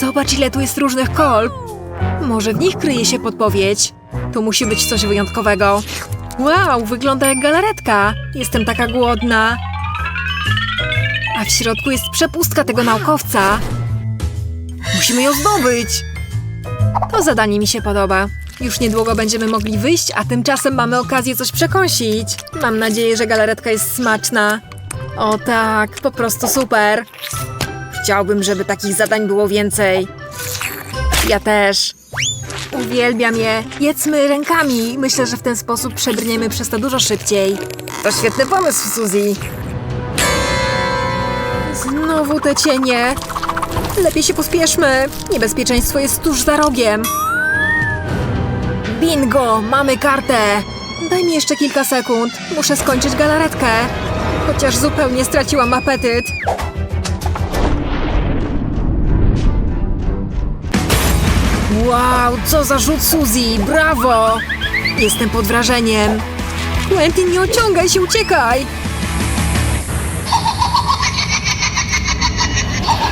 Zobacz, ile tu jest różnych kolb. Może w nich kryje się podpowiedź. Tu musi być coś wyjątkowego. Wow, wygląda jak galaretka. Jestem taka głodna. A w środku jest przepustka tego naukowca. Musimy ją zdobyć. To zadanie mi się podoba. Już niedługo będziemy mogli wyjść, a tymczasem mamy okazję coś przekąsić. Mam nadzieję, że galaretka jest smaczna. O tak, po prostu super. Chciałbym, żeby takich zadań było więcej. Ja też. Uwielbiam je. Jedzmy rękami. Myślę, że w ten sposób przebrniemy przez to dużo szybciej. To świetny pomysł, Suzy. Znowu te cienie. Lepiej się pospieszmy. Niebezpieczeństwo jest tuż za rogiem. Bingo! Mamy kartę! Daj mi jeszcze kilka sekund. Muszę skończyć galaretkę. Chociaż zupełnie straciłam apetyt. Wow, co za rzut Suzy! Brawo! Jestem pod wrażeniem. Quentin, nie ociągaj się, uciekaj!